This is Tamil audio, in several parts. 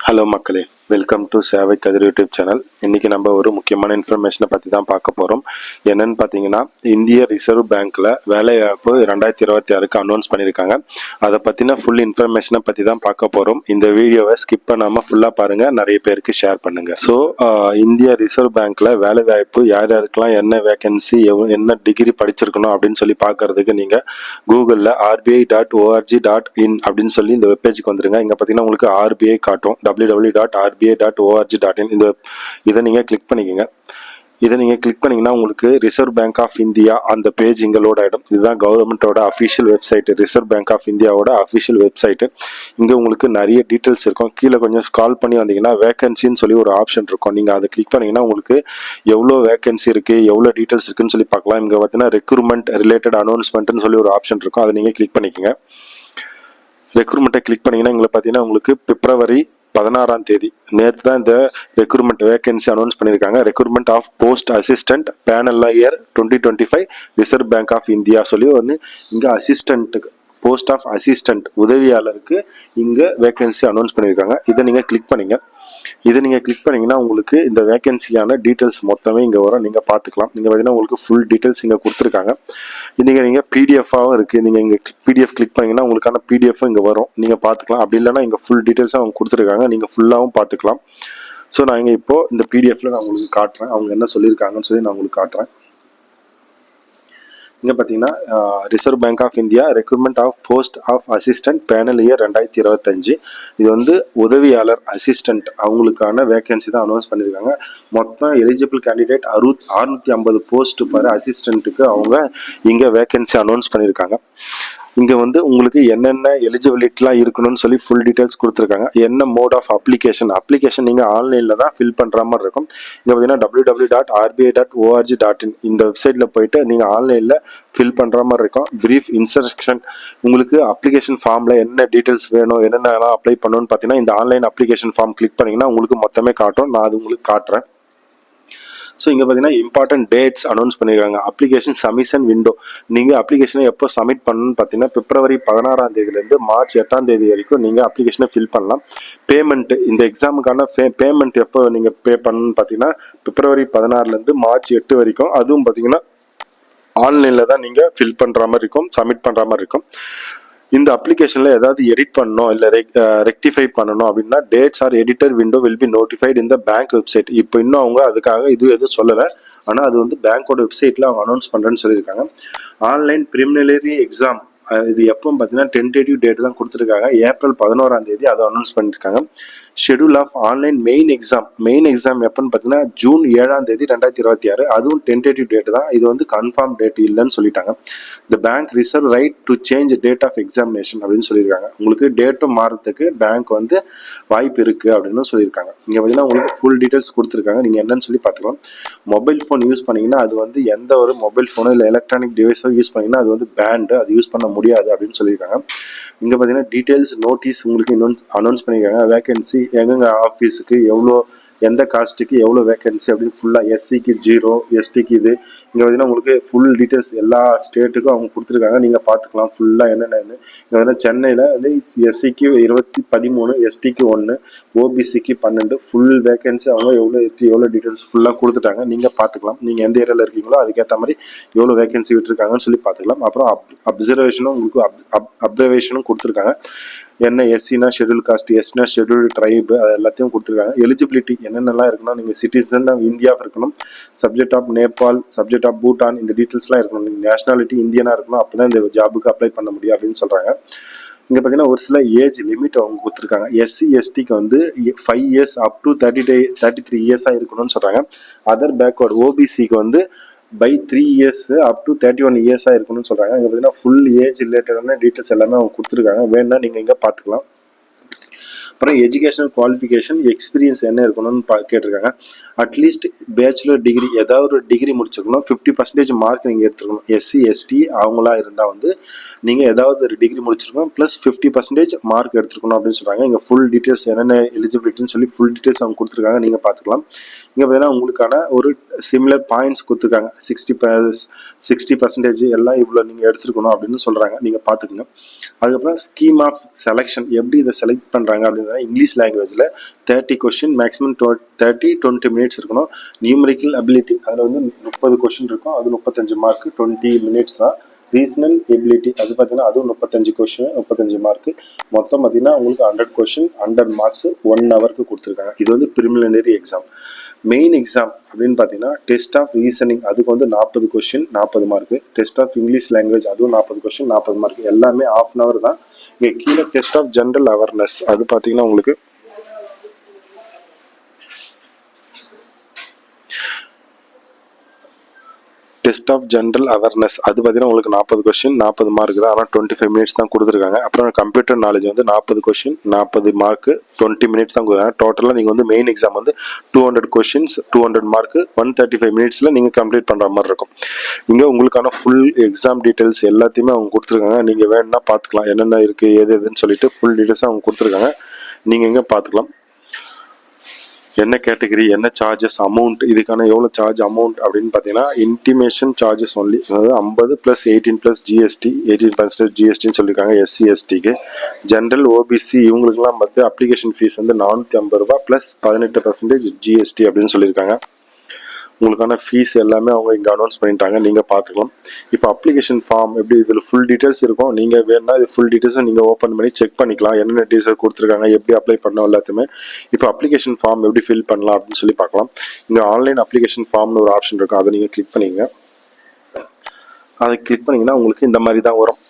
ஹலோ மக்களே. வெல்கம் டு சேவை கதிர் யூடியூப் சேனல் இன்றைக்கி நம்ம ஒரு முக்கியமான இன்ஃபர்மேஷனை பற்றி தான் பார்க்க போகிறோம் என்னென்னு பார்த்தீங்கன்னா இந்திய ரிசர்வ் பேங்க்கில் வேலைவாய்ப்பு ரெண்டாயிரத்தி இருபத்தி ஆறுக்கு அனௌன்ஸ் பண்ணியிருக்காங்க. அதை பற்றின ஃபுல் இன்ஃபர்மேஷனை பற்றி தான் பார்க்க போகிறோம் இந்த வீடியோவை ஸ்கிப் பண்ணாமல் ஃபுல்லாக பாருங்கள் நிறைய பேருக்கு ஷேர் பண்ணுங்கள் ஸோ இந்திய ரிசர்வ் பேங்க்கில் வேலைவாய்ப்பு யார் யாருக்கெல்லாம் என்ன வேகன்சி என்ன டிகிரி படிச்சிருக்கணும் அப்படின்னு சொல்லி பார்க்கறதுக்கு நீங்கள் கூகுளில் RBI dot o r g dot in அப்படின்னு சொல்லி இந்த வெப்பேஜுக்கு வந்துருங்க. இங்கே பார்த்தீங்கன்னா உங்களுக்கு ஆர்பிஐ காட்டும். W W dot RBI dot o r g dot in இந்த இதை நீங்கள் கிளிக் பண்ணிக்கோங்க. இதை நீங்கள் கிளிக் பண்ணிங்கன்னா உங்களுக்கு ரிசர்வ் பேங்க் ஆஃப் இந்தியா அந்த பேஜ் இங்கே இடம் ஆகிடும் இதுதான் கவர்மெண்ட்டோட official website Reserve Bank of இந்தியாவோட அஃபிஷியல் வெப்சைட்டு இங்கே உங்களுக்கு நிறைய டீட்டெயில்ஸ் இருக்கும். கீழே கொஞ்சம் கால் பண்ணி வந்தீங்கன்னா வேகன்சின்னு சொல்லி ஒரு ஆப்ஷன் இருக்கும். நீங்கள் அதை கிளிக் பண்ணீங்கன்னா உங்களுக்கு எவ்வளோ வேகன்சி இருக்குது எவ்வளோ டீட்டெயில்ஸ் இருக்குன்னு சொல்லி பார்க்கலாம். இங்கே பார்த்தீங்கன்னா ரெக்ரூட்மெண்ட் ரிலேட்டட் அனௌன்ஸ்மெண்ட்னு சொல்லி ஒரு ஆப்ஷன் இருக்கும். அதை நீங்கள் கிளிக் பண்ணிக்கோங்க. ரெக்ரூட்மெண்ட்டை கிளிக் பண்ணிங்கன்னா எங்களை பார்த்தீங்கன்னா உங்களுக்கு பிப்ரவரி பதினாறாம் தேதி. நேற்று தான் இந்த ரெக்ரூட்மெண்ட் வேகன்சி அனௌன்ஸ் பண்ணியிருக்காங்க. Recruitment of post assistant panel year twenty twenty five reserve bank of India சொல்லி ஒன்று இங்கே அசிஸ்டண்ட்டுக்கு போஸ்ட் ஆஃப் அசிஸ்டன்ட் உதவியாளருக்கு இங்கே வேகன்சி அனௌன்ஸ் பண்ணியிருக்காங்க. இதை நீங்கள் கிளிக் பண்ணீங்க. இதை நீங்கள் கிளிக் பண்ணிங்கன்னா உங்களுக்கு இந்த வேகன்சியான டீட்டெயில்ஸ் மொத்தமே இங்கே வரும். நீங்கள் பார்த்துக்கலாம். நீங்கள் பார்த்தீங்கன்னா உங்களுக்கு ஃபுல் டீட்டெயில்ஸ் இங்கே கொடுத்துருக்காங்க. நீங்கள் நீங்கள் பிடிஎஃபாகவும் இருக்குது நீங்கள் இங்கே பிடிஎஃப் கிளிக் பண்ணிங்கன்னா உங்களுக்கான பிடிஎஃப்பும் இங்கே வரும். நீங்கள் பார்த்துக்கலாம். அப்படி இல்லைன்னா இங்கே ஃபுல் டீட்டெயில்ஸும் அவங்க கொடுத்துருக்காங்க. நீங்கள் ஃபுல்லாகவும் பார்த்துக்கலாம். ஸோ நான் இங்கே இப்போது இந்த பிடிஎஃப்பில் நான் உங்களுக்கு காட்டுறேன். அவங்க என்ன சொல்லியிருக்காங்கன்னு சொல்லி நான் உங்களுக்கு காட்டுறேன். இங்கே பார்த்தீங்கன்னா Reserve Bank of India recruitment of post of assistant panel year ரெண்டாயிரத்தி இருபத்தஞ்சு. இது வந்து உதவியாளர் அசிஸ்டன்ட் அவங்களுக்கான வேகன்சி தான் அனௌன்ஸ் பண்ணியிருக்காங்க மொத்தம் எலிஜிபிள் கேண்டிடேட் அறுபத் அறுநூற்றி ஐம்பது போஸ்ட் பாரு அசிஸ்டண்ட்டுக்கு அவங்க இங்கே வேகன்சி அனௌன்ஸ் பண்ணியிருக்காங்க இங்கே வந்து உங்களுக்கு என்னென்ன எலிஜிபிலிட்டிலாம் இருக்கணும்னு சொல்லி ஃபுல் டீட்டெயில்ஸ் கொடுத்துருக்காங்க. என்ன மோட் ஆஃப் அப்ளிகேஷன் அப்ளிகேஷன் நீங்கள் ஆன்லைனில் தான் ஃபில் பண்ணுற மாதிரி இருக்கும். இங்கே பார்த்தீங்கன்னா W W dot RBI dot ORG dot in இந்த வெப்சைட்டில் போயிட்டு நீங்கள் ஆன்லைனில் ஃபில் பண்ணுற மாதிரி இருக்கும். ப்ரீஃப் இன்ஸ்ட்ரக்ஷன் உங்களுக்கு அப்ளிகேஷன் ஃபார்மில் என்ன டீட்டெயில்ஸ் வேணும் என்னென்னலாம் அப்ளை பண்ணணும்னு பார்த்தீங்கன்னா இந்த ஆன்லைன் அப்ளிகேஷன் ஃபார்ம் கிளிக் பண்ணிங்கன்னா உங்களுக்கு மொத்தமே காட்டும். நான் அது உங்களுக்கு காட்டுறேன். ஸோ இங்கே பார்த்தீங்கன்னா இம்பார்ட்டன்ட் டேட்ஸ் அனௌன்ஸ் பண்ணியிருக்காங்க அப்ளிகேஷன் சமிஷன் விண்டோ நீங்கள் அப்ளிகேஷனை எப்போ சப்மிட் பண்ணணும்னு பார்த்தீங்கன்னா பிப்ரவரி பதினாறாம் தேதியிலேருந்து மார்ச் எட்டாம் தேதி வரைக்கும் நீங்கள் அப்ளிகேஷனை ஃபில் பண்ணலாம். பேமெண்ட் இந்த எக்ஸாமுக்கான பே பேமெண்ட் எப்போ நீங்கள் பே பண்ணணும்னு பார்த்தீங்கன்னா பிப்ரவரி பதினாறுலேருந்து மார்ச் எட்டு வரைக்கும். அதுவும் பார்த்தீங்கன்னா ஆன்லைனில் தான் நீங்கள் ஃபில் பண்ணுற மாதிரி இருக்கும் சப்மிட் பண்ணுற மாதிரி இருக்கும். இந்த அப்ளிகேஷனில் ஏதாவது எடிட் பண்ணணும் இல்லை ரெக்டிஃபை பண்ணணும் அப்படின்னா dates are editor window will be notified இந்த பேங்க் வெப்சைட் இப்போ இன்னும் அவங்க அதுக்காக இது எதுவும் சொல்லலை. ஆனால் அது வந்து பேங்க்கோட வெப்சைட்டில் அவங்க அனௌன்ஸ் பண்ணுறேன்னு சொல்லியிருக்காங்க. ஆன்லைன் ப்ரிமினரி எக்ஸாம் இது எப்போ பார்த்தீங்கன்னா டென்டேட்டிவ் டேட் தான் கொடுத்துருக்காங்க. ஏப்ரல் பதினோராம் தேதி அதை அனௌன்ஸ் பண்ணியிருக்காங்க schedule of online main exam main exam எப்போன்னு பார்த்தீங்கன்னா ஜூன் ஏழாம் தேதி ரெண்டாயிரத்தி இருபத்தி ஆறு. அதுவும் டென்டேட்டிவ் டேட் தான். இது வந்து கன்ஃபார்ம் டேட் இல்லைன்னு சொல்லிட்டாங்க. இந்த bank reserve right to change date of examination அப்படின்னு சொல்லியிருக்காங்க. உங்களுக்கு டேட்டும் மாறுறதுக்கு பேங்க் வந்து வாய்ப்பு இருக்குது அப்படின்னு சொல்லியிருக்காங்க. இங்கே பார்த்தீங்கன்னா உங்களுக்கு ஃபுல் டீட்டெயில்ஸ் கொடுத்துருக்காங்க. நீங்கள் என்னன்னு சொல்லி பார்த்துக்கலாம். மொபைல் ஃபோன் யூஸ் பண்ணீங்கன்னா அது வந்து எந்த ஒரு மொபைல் ஃபோனோ இல்லை எலக்ட்ரானிக் டிவைஸோ யூஸ் பண்ணிங்கன்னா அது வந்து பேண்டு அது யூஸ் பண்ண முடியாது அப்படின்னு சொல்லியிருக்காங்க. இங்கே பார்த்தீங்கன்னா டீட்டெயில்ஸ் நோட்டீஸ் உங்களுக்கு இன்னொன்று அனௌன்ஸ் பண்ணியிருக்காங்க. வேகன்சி எங்கெங்க ஆஃபீஸுக்கு எவ்வளோ எந்த காஸ்ட்டுக்கு எவ்வளோ வேகன்சி அப்படின்னு ஃபுல்லாக எஸ்சிக்கு ஜீரோ எஸ்டிக்கு இது. இங்கே பார்த்தீங்கன்னா உங்களுக்கு ஃபுல் டீட்டெயில்ஸ் எல்லா ஸ்டேட்டுக்கும் அவங்க கொடுத்துருக்காங்க. நீங்கள் பார்த்துக்கலாம் ஃபுல்லாக என்னென்ன இங்கே வந்து சென்னையில் வந்து எஸ்சிக்கு இருபத்தி பதிமூணு எஸ்டிக்கு ஒன்று ஓபிசிக்கு பன்னெண்டு. ஃபுல் வேகன்சி அவங்க எவ்வளோ இருக்குது எவ்வளோ டீட்டெயில்ஸ் ஃபுல்லாக கொடுத்துட்டாங்க. நீங்கள் பார்த்துக்கலாம். நீங்கள் எந்த ஏரியாவில் இருக்கீங்களோ அதுக்கேற்ற மாதிரி எவ்வளோ வேகன்சி விட்டுருக்காங்கன்னு சொல்லி பார்த்துக்கலாம். அப்புறம் அப் அப்சர்வேஷனும் உங்களுக்கு அப் அப் அப்சர்வேஷனும் கொடுத்துருக்காங்க. என்ன எஸ்சினா ஷெடியூல் காஸ்ட் எஸ்னா ஷெடியூல் ட்ரைபு அது எல்லாத்தையும் கொடுத்துருக்காங்க. எலிஜிபிலிட்டி என்னென்னலாம் இருக்குன்னா நீங்கள் சிட்டிசன் இந்தியா இருக்கணும். Subject of Nepal subject of Bhutan இந்த டீட்டெயில்ஸ்லாம் இருக்கணும். நீங்கள் நேஷனாலிட்டி இந்தியனாக இருக்கணும். அப்போ தான் இந்த ஜாபுக்கு அப்ளை பண்ண முடியும் அப்படின்னு சொல்கிறாங்க இங்கே பார்த்தீங்கன்னா ஒரு சில ஏஜ் லிமிட் அவங்க கொடுத்துருக்காங்க. எஸ்சி எஸ்டிக்கு வந்து five years up to thirty day thirty three இயர்ஸாக இருக்கணும்னு சொல்கிறாங்க அதர் பேக்வர்ட் ஓபிசிக்கு வந்து by three years up to thirty one இயர்ஸாக இருக்கணும்னு சொல்கிறாங்க இங்கே பார்த்தீங்கன்னா ஃபுல் ஏஜ் ரிலேட்டடான டீட்டெயில்ஸ் எல்லாமே அவங்க கொடுத்துருக்காங்க. வேணுன்னா நீங்கள் இங்கே பார்த்துக்கலாம் அப்புறம் எஜுகேஷனல் குவாலிஃபிகேஷன் எக்ஸ்பீரியன்ஸ் என்ன இருக்கணும்னு பா கேட்டிருக்காங்க. அட்லீஸ்ட் பேச்சுலர் டிகிரி ஏதாவது ஒரு டிகிரி முடிச்சிருக்கணும். ஃபிஃப்டி பர்சன்டேஜ் மார்க் நீங்கள் எடுத்துருக்கணும். எஸ்சி எஸ்டி அவங்களா இருந்தால் வந்து நீங்கள் ஏதாவது ஒரு டிகிரி முடிச்சிருக்கணும். ப்ளஸ் ஃபிஃப்டி பர்சன்டேஜ் மார்க் எடுத்துருக்கணும் அப்படின்னு சொல்கிறாங்க இங்கே ஃபுல் டீட்டெயில்ஸ் என்னென்ன எலிஜிபிலிட்டின்னு சொல்லி ஃபுல் டீட்டெயில்ஸ் அவங்க கொடுத்துருக்காங்க. நீங்கள் பார்த்துக்கலாம். இங்கே பார்த்தீங்கன்னா உங்களுக்கான ஒரு சிமிலர் பாயிண்ட்ஸ் கொடுத்துருக்காங்க. சிக்ஸ்டி சிக்ஸ்டி பர்சன்டேஜ் எல்லாம் இவ்வளோ நீங்கள் எடுத்துருக்கணும் அப்படின்னு சொல்கிறாங்க நீங்கள் பார்த்துக்கணும் அதுக்கப்புறம் ஸ்கீம் ஆஃப் செலெக்ஷன் எப்படி இதை செலக்ட் பண்ணுறாங்க அப்படின்னு பார்த்தீங்கன்னா இங்கிலீஷ் லாங்குவேஜில் thirty question maximum thirty twenty minutes இருக்கணும். நியூமரிக்கல் அபிலிட்டி அதில் வந்து முப்பது கொஷின் இருக்கும். அது முப்பத்தஞ்சு மார்க் டுவெண்ட்டி மினிட்ஸ் தான். ரீசனல் எபிலிட்டி அது பார்த்தீங்கன்னா அதுவும் முப்பத்தஞ்சு கொஷின் முப்பத்தஞ்சு மார்க் மொத்தம் பார்த்தீங்கன்னா உங்களுக்கு hundred question hundred marks one ஹவருக்கு கொடுத்துருக்காங்க. இது வந்து ப்ரிமிலினரி எக்ஸாம் மெயின் எக்ஸாம் அப்படின்னு பார்த்தீங்கன்னா டெஸ்ட் ஆஃப் ரீசனிங் அதுக்கு வந்து நாற்பது கொஷின் நாற்பது mark test of English language அதுவும் நாற்பது கொஷின் நாற்பது மார்க் எல்லாமே ஆஃப் அன் அவர் தான். இங்கே கீழே டெஸ்ட் ஆஃப் ஜென்ரல் அவேர்னஸ் அது பார்த்தீங்கன்னா உங்களுக்கு டெஸ்ட் ஆஃப் ஜென்ரல் அவேர்னஸ் அது பார்த்தீங்கன்னா உங்களுக்கு நாற்பது கொஸ்டின் நாற்பது மார்க் தான் ஆனால் டுவெண்ட்டி ஃபைவ் மினிட்ஸ் தான் கொடுத்துருக்காங்க. அப்புறம் கம்ப்யூட்டர் நாலேஜ் வந்து நாற்பது கொஸ்டின் நாற்பது மார்க் டுவெண்ட்டி மினிட்ஸ் தான் கொடுக்குறாங்க. டோட்டலாக நீங்கள் வந்து மெயின் எக்ஸாம் வந்து two hundred questions two hundred mark one thirty five மினிட்ஸில் நீங்கள் கம்ப்ளீட் பண்ணுற மாதிரி இருக்கும். இங்கே உங்களுக்கான ஃபுல் எக்ஸாம் டீட்டெயில்ஸ் எல்லாத்தையுமே அவங்க கொடுத்துருக்காங்க. நீங்கள் வேணும்னா பார்த்துக்கலாம் என்னென்ன இருக்குது எது எதுன்னு சொல்லிட்டு ஃபுல் டீட்டெயில்ஸ் அவங்க கொடுத்துருக்காங்க. நீங்கள் இங்கே பார்த்துக்கலாம் என்ன கேட்டகரி என்ன சார்ஜஸ் அமௌண்ட் இதுக்கான எவ்வளோ சார்ஜ் அமௌண்ட் அப்படின்னு பார்த்தீங்கன்னா இன்டிமேஷன் சார்ஜஸ் ஒன்லி அதாவது ஐம்பது plus eighteen plus GST eighteen percentage ஜிஎஸ்டின்னு சொல்லியிருக்காங்க எஸ்சி எஸ்டிக்கு ஜென்ரல் ஓபிசி இவங்களுக்குலாம் வந்து அப்ளிகேஷன் ஃபீஸ் வந்து நானூற்றி ஐம்பது ரூபா ப்ளஸ் பதினெட்டு பர்சன்டேஜ் ஜிஎஸ்டி அப்படின்னு சொல்லியிருக்காங்க. உங்களுக்கான ஃபீஸ் எல்லாமே அவங்க இங்கே அனௌன்ஸ் பண்ணிட்டாங்க. நீங்கள் பார்த்துக்கலாம் இப்போ அப்ளிகேஷன் ஃபார்ம் எப்படி இதில் ஃபுல் டீட்டெயில்ஸ் இருக்கும் நீங்கள் வேணும்னா இது ஃபுல் டீட்டெயில்ஸை நீங்கள் ஓப்பன் பண்ணி செக் பண்ணிக்கலாம். என்னென்ன டீட்டெயில்ஸ் கொடுத்துருக்காங்க எப்படி அப்ளை பண்ணோம் எல்லாத்தையுமே. இப்போ அப்ளிகேஷன் ஃபார்ம் எப்படி ஃபில் பண்ணலாம் அப்படின்னு சொல்லி பார்க்கலாம். இங்கே ஆன்லைன் அப்ளிகேஷன் ஃபார்ம்னு ஒரு ஆப்ஷன் இருக்கும். அதை நீங்கள் கிளிக் பண்ணிங்க அதை கிளிக் பண்ணிங்கன்னா உங்களுக்கு இந்த மாதிரி தான் வரும்.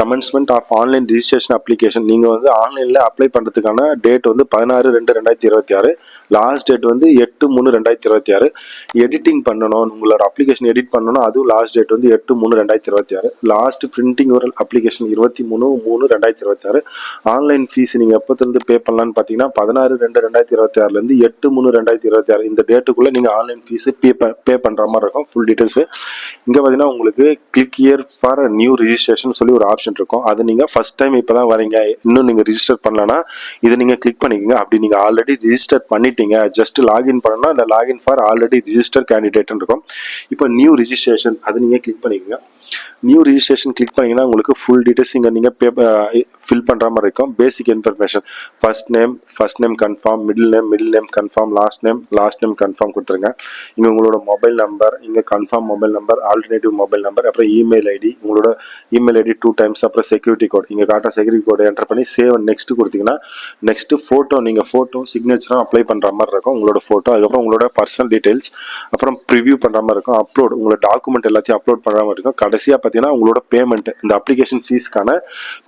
Commencement of online registration application நீங்கள் வந்து ஆன்லைனில் அப்ளை பண்ணுறதுக்கான டேட் வந்து பதினாறு ரெண்டு ரெண்டாயிரத்தி இருபத்தி ஆறு. லாஸ்ட் டேட் வந்து எட்டு மூணு ரெண்டாயிரத்தி இருபத்தி ஆறு. எடிட்டிங் பண்ணணும். உங்களோட அப்ளிகேஷன் எடிட் பண்ணணும். அதுவும் லாஸ்ட் டேட் வந்து எட்டு மூணு ரெண்டாயிரத்தி இருபத்தி ஆறு. லாஸ்ட் பிரிண்டிங் ஒரு அப்ளிகேஷன் இருபத்தி மூணு மூணு ரெண்டாயிரத்தி இருபத்தி ஆறு. ஆன்லைன் ஃபீஸ் நீங்கள் எப்போத்துலேருந்து பே பண்ணலான்னு பார்த்தீங்கன்னா பதினாறு ரெண்டு ரெண்டாயிரத்தி இருபத்தி ஆறுலேருந்து எட்டு மூணு ரெண்டாயிரத்தி இருபத்தி ஆறு. இந்த டேட்டுக்குள்ளே நீங்கள் ஆன்லைன் ஃபீஸு பே பே பண்ணுற மாதிரி இருக்கும். ஃபுல் டீட்டெயில்ஸு இங்கே பார்த்தீங்கன்னா உங்களுக்கு click here for new registration சொல்லி ஒரு ஆப்ஷன் இருக்கும். அது நீங்கள் ஃபஸ்ட் டைம் இப்போ தான் வரீங்க இன்னும் நீங்கள் ரிஜிஸ்டர் பண்ணலன்னா இதை நீங்கள் கிளிக் பண்ணிக்கோங்க. அப்படி நீங்கள் ஆல்ரெடி ரிஜிஸ்டர் பண்ணிட்டீங்க. ஜஸ்ட் லாகின் பண்ணனா இந்த லாகின் ஃபார் ஆல்ரெடி ரிஜிஸ்டர் கேண்டிடேட்னு இருக்கும். இப்போ நியூ ரிஜிஸ்ட்ரேஷன் அது நீங்கள் கிளிக் பண்ணிக்கோங்க. நியூ ரிஜிஸ்ட்ரேஷன் கிளிக் பண்ணீங்கன்னா உங்களுக்கு ஃபுல் டீட்டெயில்ஸ் இங்கே நீங்கள் பே ஃபில் பண்ணுற மாதிரி இருக்கும். Basic information first name first name confirm middle name middle name confirm last name last name confirm கொடுத்துருங்க. இங்கே உங்களோட மொபைல் நம்பர் இங்கே confirm mobile number alternative mobile number அப்புறம் இமெயில் ஐடி உங்களோட இமெயில் ஐடி டூ டைம்ஸ் அப்புறம் செக்யூரிட்டி கோட் இங்கே காட்டுற செக்யூரிட்டி கோடு என்டர் பண்ணி சேவ் நெக்ஸ்ட் கொடுத்தீங்கன்னா நெக்ஸ்ட் ஃபோட்டோ நீங்கள் ஃபோட்டோ சிக்னேச்சரும் அப்ளை பண்ணுற மாதிரி இருக்கும். உங்களோட ஃபோட்டோ அதுக்கப்புறம் உங்களோட பர்சனல் டீட்டெயில்ஸ் அப்புறம் ப்ரிவியூ பண்ணுற மாதிரி இருக்கும். அப்லோட் உங்களோட டாக்குமெண்ட் எல்லாத்தையும் அப்லோட் பண்ணுற மாதிரி இருக்கும். கடைசியாக பார்த்தீங்கன்னா உங்களோட பேமெண்ட் இந்த அப்ளிகேஷன் ஃபீஸ்க்கான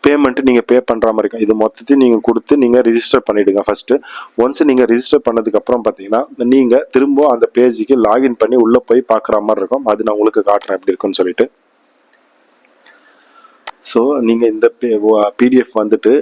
பேமெண்ட் நீங்கள் பே பண்ணுற மாதிரி இருக்கும். இது மொத்தத்தையும் நீங்கள் கொடுத்து நீங்கள் ரிஜிஸ்டர் பண்ணிவிடுங்க ஃபஸ்ட்டு ஒன்ஸ் நீங்கள் ரிஜிஸ்டர் பண்ணதுக்கப்புறம் பார்த்தீங்கன்னா நீங்கள் திரும்ப அந்த பேஜுக்கு லாகின் பண்ணி உள்ளே போய் பார்க்குற மாதிரி இருக்கும். அது நான் உங்களுக்கு காட்டுறேன் எப்படி இருக்குன்னு சொல்லிட்டு. ஸோ நீங்கள் இந்த பிடிஎஃப் வந்துட்டு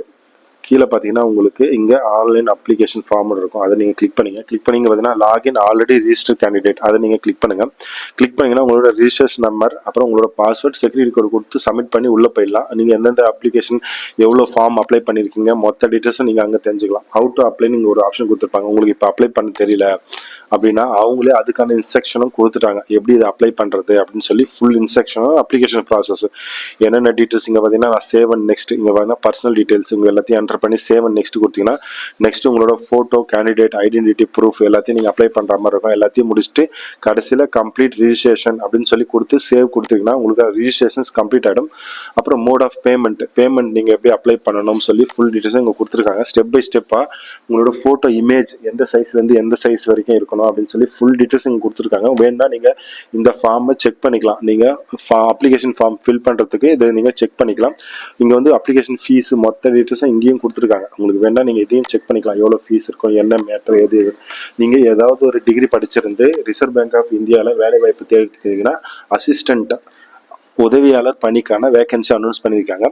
கீழே பார்த்தீங்கன்னா உங்களுக்கு இங்கே ஆன்லைன் அப்ளிகேஷன் ஃபார்ம் இருக்கும். அதை நீங்கள் கிளிக் பண்ணிங்க. கிளிக் பண்ணிங்க பார்த்தீங்கன்னா லாகின் ஆல்ரெடி ரிஜிஸ்டர் கேண்டிடேட் அதை நீங்கள் கிளிக் பண்ணுங்கள் கிளிக் பண்ணிங்கன்னா உங்களோட ரிஜிஸ்ட்ரேஷன் நம்பர் அப்புறம் உங்களோட பாஸ்வேர்ட் செக்யூரிட்டி கோட் கொடுத்து சப்மிட் பண்ணி உள்ளே போயிடலாம். நீங்கள் எந்தெந்த அப்ளிகேஷன் எவ்வளோ ஃபார்ம் அப்ளை பண்ணியிருக்கீங்க மொத்த டீட்டெயில்ஸும் நீங்கள் அங்கே தெரிஞ்சுக்கலாம். அவுட் டு அப்ளை நீங்கள் ஒரு ஆப்ஷன் கொடுத்துருப்பாங்க. உங்களுக்கு இப்போ அப்ளை பண்ண தெரியல அப்படின்னா அவங்களே அதுக்கான இன்ஸ்ட்ரக்ஷனும் கொடுத்துட்டாங்க. எப்படி இதை அப்ளை பண்ணுறது அப்படின்னு சொல்லி ஃபுல் இன்ஸ்ட்ரக்ஷனும் அப்ளிகேஷன் ப்ராசஸ் என்னென்ன டீட்டெயில்ஸ் இங்கே பார்த்தீங்கன்னா நான் சேவ் அண்ட் நெக்ஸ்ட் இங்கே பார்த்தீங்கன்னா பர்சனல் டீட்டெயில்ஸ் இங்கே எல்லாத்தையும் என்டர் பண்ணி சேவ் அண்ட் நெக்ஸ்ட் கொடுத்தீங்கன்னா நெக்ஸ்ட் உங்களோட ஃபோட்டோ கேண்டிடேட் ஐடென்டிட்டி ப்ரூஃப் எல்லாத்தையும் நீங்கள் அப்ளை பண்ணுற மாதிரி இருக்கும். எல்லாத்தையும் முடிச்சுட்டு கடைசியில் கம்ப்ளீட் ரிஜிஸ்ட்ரேஷன் அப்படின்னு சொல்லி கொடுத்து சேவ் கொடுத்தீங்கன்னா உங்களுக்கு ரிஜிஸ்ட்ரேஷன்ஸ் கம்ப்ளீட் ஆகிடும் அப்புறம் மோட் ஆஃப் பேமெண்ட் பேமெண்ட் நீங்கள் எப்படி அப்ளை பண்ணணும்னு சொல்லி ஃபுல் டீட்டெயில்ஸும் இங்கே கொடுத்துருக்காங்க. ஸ்டெப் பை ஸ்டெப்பாக உங்களோட ஃபோட்டோ இமேஜ் எந்த சைஸ்லேருந்து எந்த சைஸ் வரைக்கும் இருக்கணும் அப்படின்னு சொல்லி ஃபுல் டீட்டெயில்ஸ் இங்கே கொடுத்துருக்காங்க. வேணா நீங்கள் இந்த ஃபார்மை செக் பண்ணிக்கலாம். நீங்கள் அப்ளிகேஷன் ஃபார்ம் ஃபில் பண்ணுறதுக்கு இதை நீங்கள் செக் பண்ணிக்கலாம். இங்கே வந்து அப்ளிகேஷன் ஃபீஸ் மொத்த டீட்டெயில்ஸும் இங்கேயும் கொடுத்துருக்காங்க. உங்களுக்கு வேணா நீங்கள் இதையும் செக் பண்ணிக்கலாம். எவ்வளோ ஃபீஸ் இருக்கும் என்ன மேட்டர் எது எது. நீங்கள் ஏதாவது ஒரு டிகிரி படிச்சிருந்து ரிசர்வ் பேங்க் ஆஃப் இந்தியாவில் வேலை வாய்ப்பு தேடிட்டீங்கன்னா அசிஸ்டண்ட்டாக உதவியாளர் பணிக்கான வேகன்சி அனௌன்ஸ் பண்ணியிருக்காங்க.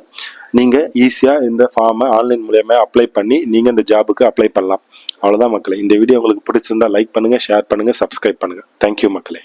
நீங்கள் ஈஸியாக இந்த ஃபார்மை ஆன்லைன் மூலயமா அப்ளை பண்ணி நீங்கள் இந்த ஜாபுக்கு அப்ளை பண்ணலாம். அவ்வளோதான் மக்களே. இந்த வீடியோ உங்களுக்கு பிடிச்சிருந்தா லைக் பண்ணுங்கள் ஷேர் பண்ணுங்கள் சப்ஸ்கிரைப் பண்ணுங்கள் தேங்க்யூ மக்களே.